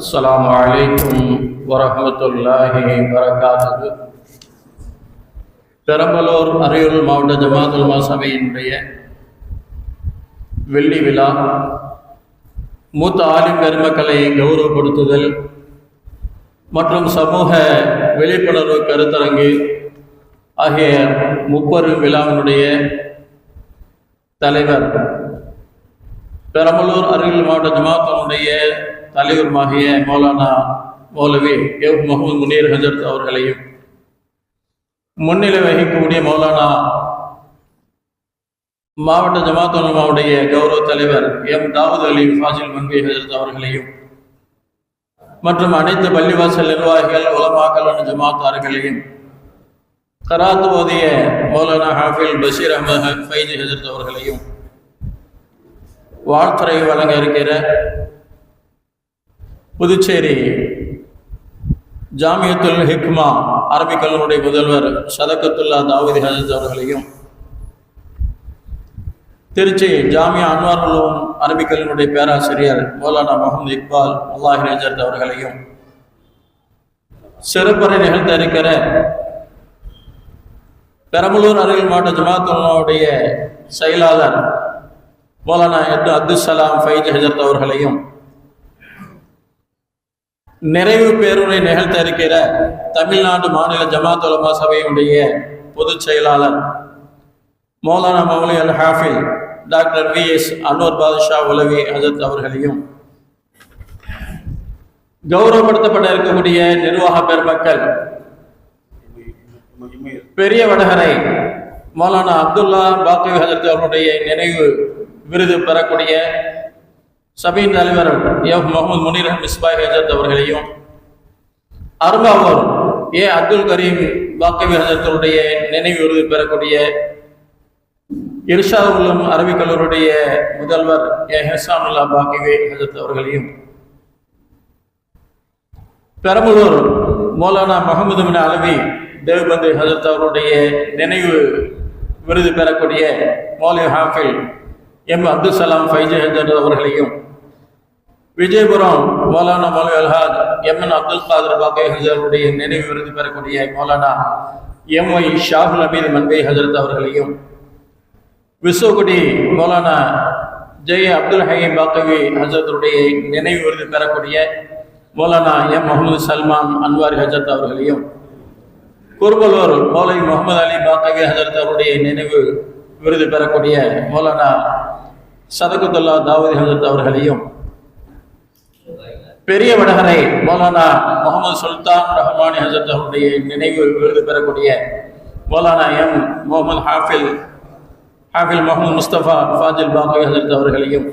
السلام عليكم ورحمة الله وبركاته பெரம்பலூர் அரியல் மாவட்ட ஜமாத்துல் மா சபையினுடைய வெள்ளி விழா மூத்த ஆலிம் பெருமக்களை கௌரவப்படுத்துதல் மற்றும் சமூக விழிப்புணர்வு கருத்தரங்கு ஆகிய முப்பெரும் விழாவினுடைய தலைவர் பெரம்பலூர் அருகில் மாவட்ட ஜமாத்தினுடைய தலைவருமாகிய மௌலானா மௌலவி முகமது முனீர் ஹஜரத் அவர்களையும் முன்னிலை வகிக்கக்கூடிய மௌலானா மாவட்ட ஜமாத் உலமாவுடைய கௌரவ தலைவர் எம் தாவூத் அலி ஃபாசில் மன்வி ஹஜரத் அவர்களையும் மற்றும் அனைத்து பள்ளிவாசல் நிர்வாகிகள் உலமாக்கல் ஜமாத்தார்களையும் கராத்து ஓதிய மௌலானா ஹாஃபில் பஷீர் அஹமது ஃபைஜி ஹஜரத் அவர்களையும் வாழ்த்துறை வழங்க இருக்கிற புதுச்சேரி ஜாமியத்துல் ஹிக்மா அரபிக் கல்லூரி முதல்வர் சதகத்துல்லா தாவூதி ஹஜரத் அவர்களையும் திருச்சி ஜாமியா அன்வார் உலகம் அரபிக் பேராசிரியர் மௌலானா முகமது இக்பால் அல்லாஹி ஹஜரத் அவர்களையும் சிறப்புரை நிகழ்த்த இருக்கிற பெரம்பலூர் அருகில் மாவட்ட ஜமாத்துல்லாவுடைய செயலாளர் மௌலானா எத் அப்துல் சலாம் ஃபைஜ் ஹஜரத் அவர்களையும் நிறைவு பேருரை நிகழ்த்த இருக்கிற தமிழ்நாடு மாநில ஜமாத் உலமா சபையினுடைய பொதுச் செயலாளர் Maulana Mouli Al Hafil doctor V S Anwar Badusha உலவி அஜத் அவர்களையும் கௌரவப்படுத்தப்பட இருக்கக்கூடிய நிர்வாக பெருமக்கள் பெரிய வடகரை மௌலானா அப்துல்லா பாக்கவி ஹஜரத் அவர்களுடைய நினைவு விருது பெறக்கூடிய சபையின் தலைவர் ஏஃப் முகமது முனீர் மிஸ்பாய் ஹஜரத் அவர்களையும் அரும்பாவூர் ஏ அப்துல் கரீம் பாக்கவி ஹஜரத்துடைய நினைவு விருது பெறக்கூடிய இர்ஷா உல்லம் அரபிக்கல்லூருடைய முதல்வர் ஏ ஹெசானுல்லா பாக்கிவே ஹஜரத் அவர்களையும் பெரம்பலூர் மௌலானா முகமது மின் அலவி தேவ்பந்து ஹஜரத் அவருடைய நினைவு விருது பெறக்கூடிய மௌலி ஹாஃபில் எம் அப்துல் சலாம் ஃபைஜி ஹஜரத் அவர்களையும் விஜயபுரம் மௌலானா மௌலி அல்ஹாத் எம் என் அப்துல் காதர் பாபே ஹஜருடைய நினைவு விருது பெறக்கூடிய மௌலானா எம் ஒய் ஷாகுல் அமீத் மன்பே ஹஜரத் அவர்களையும் விஸ்வகுடி மௌலானா ஜெய அப்துல் ஹயீம் பாக்கவி ஹஜரத்துடைய நினைவு விருது பெறக்கூடிய மௌலானா எம் முகமது சல்மான் அன்வாரி ஹஜரத் அவர்களையும் குர்பலூர் மௌலை முகமது அலி பாக்கவி ஹஜரத் அவருடைய நினைவு விருது பெறக்கூடிய மௌலானா சதகுத்துல்லா தாவூதி ஹசரத் அவர்களையும் பெரிய வடகரை மௌலானா முகமது சுல்தான் ரஹ்மானி ஹசரத் அவருடைய நினைவு விருது பெறக்கூடிய மௌலானா எம் முகமது ஹாஃபில் ஹாஃபில் முகமது முஸ்தபா ஃபாஜில் பாக்கவி ஹசரத் அவர்களையும்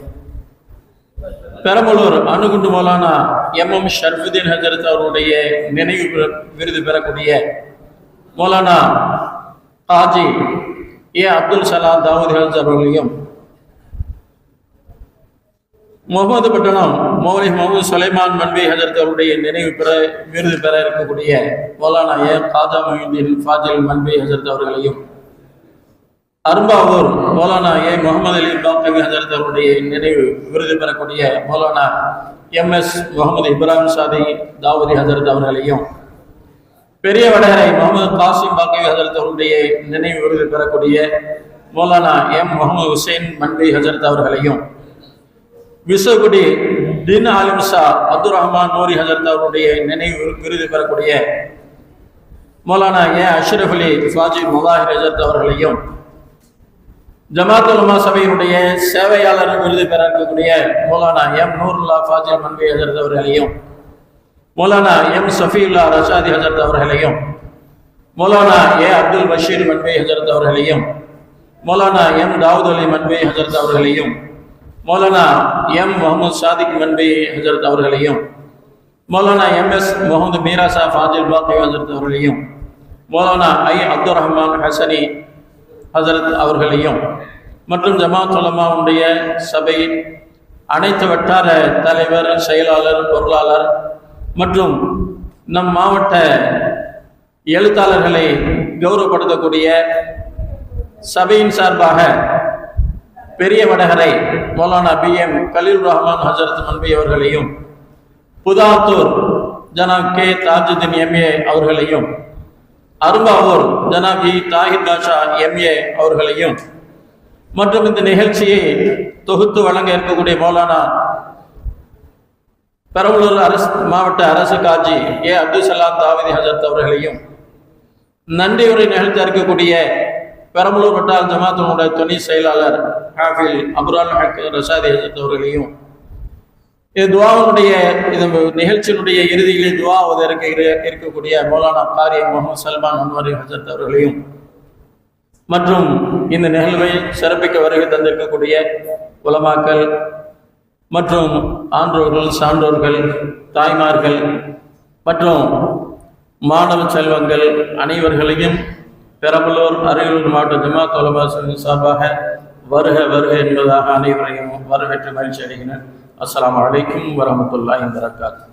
பெரம்பலூர் அணுகுண்டு மௌலானா எம் எம் ஷர்ஃபுதீன் ஹசரத் அவருடைய நினைவு விருது பெறக்கூடிய மௌலானா ஹாஜி ஏ அப்துல் சலாம் தாவூதி ஹசரத் அவர்களையும் முகமது பட்டணம் மௌலி முகமது சுலைமான் மன்வி ஹஜரத் அவருடைய நினைவு பெற விருது பெற இருக்கக்கூடிய மௌலானா ஏ காஜா மொஹிதீன் ஃபாஜில் மன்வி ஹஜரத் அவர்களையும் அரும்பாவூர் மௌலானா ஏ முகமது அலி பாக்கவி ஹஜரத் அவருடைய நினைவு விருது பெறக்கூடிய மௌலானா எம் எஸ் முகமது இப்ராஹிம் சாதி தாவூதி ஹஜரத் அவர்களையும் பெரிய வடகரை முகமது காசிம் பாக்கவி ஹஜரத் அவருடைய நினைவு விருது பெறக்கூடிய மௌலானா எம் முகமது ஹுசைன் மன்வி ஹஜரத் அவர்களையும் விசகுடி தின் ஆலிம் ஷா அப்துல் ரஹ்மான் நூரி ஹஜரத் அவருடைய நினைவு விருது பெறக்கூடிய மௌலானா ஏ அஷ்ரஃப் அலி ஃபாஜி முலாஹிர் ஹஜரத் அவர்களையும் ஜமாத் உலமா சபையினுடைய சேவையாளர் விருது பெற இருக்கக்கூடிய மௌலானா எம் நூருல்லா ஃபாஜி மன்பி ஹஜரத் அவர்களையும் மௌலானா எம் சஃபியுல்லா ரஷாதி ஹஜரத் அவர்களையும் மௌலானா ஏ அப்துல் பஷீர் மன்பி ஹஜரத் அவர்களையும் மௌலானா எம் தாவூத் அலி மன்பி ஹஜரத் அவர்களையும் மௌலானா எம் முகமது சாதிக் மன்பி ஹஜரத் அவர்களையும் Maulana M S Mohammed Meerasa Fazil Bobby ஹசரத் அவர்களையும் மௌலானா ஐ அப்துல் ரஹ்மான் ஹசனி ஹசரத் அவர்களையும் மற்றும் ஜமாத் உலமாவுடைய சபையின் அனைத்து வட்டார தலைவர் செயலாளர் பொருளாளர் மற்றும் நம் மாவட்ட எழுத்தாளர்களை கௌரவப்படுத்தக்கூடிய சபையின் சார்பாக பெரிய வடகரை மௌலானா பி எம் கலீல் ரஹ்மான் ஹசரத் மன்பி அவர்களையும் புதாத்தூர் ஜனாப் கே. தாஜுதீன் எம்ஏ அவர்களையும் அரும்பாவூர் ஜனாப் இ. தாஹிர் பாஷா எம்ஏ அவர்களையும் மற்றும் இந்த நிகழ்ச்சியை தொகுத்து வழங்க இருக்கக்கூடிய மௌலானா பெரம்பலூர் அரசு மாவட்ட அரசு காஜி ஏ. அப்துல் சலாம் தாவதி ஹஜரத் அவர்களையும் நன்றி உரை நிகழ்த்த இருக்கக்கூடிய பெரம்பலூர் வட்டார ஜமாத்தினுடைய துணை செயலாளர் ஹாஃபில் அபுரால் ஹக் ரசாதி அவர்களையும் இது துவாவுடைய இது நிகழ்ச்சியினுடைய இறுதியிலே துவாவது இருக்க இருக்கக்கூடிய மௌலானா காரி முகமது சல்மான் அன்வாரி ஹஜரத் அவர்களையும் மற்றும் இந்த நிகழ்வை சிறப்பிக்க வருகை தந்திருக்கக்கூடிய உலமாக்கள் மற்றும் ஆன்றோர்கள் சான்றோர்கள் தாய்மார்கள் மற்றும் மாணவ செல்வங்கள் அனைவர்களையும் பெரம்பலூர் அரியலூர் மாவட்ட ஜமாத் உலமா சார்பாக வருக வருக என்பதாக அனைவரையும் வரவேற்று மகிழ்ச்சி அடைகிறேன். அஸ்ஸலாமு அலைக்கும் வரமத்துல்லாஹி வரகாத்து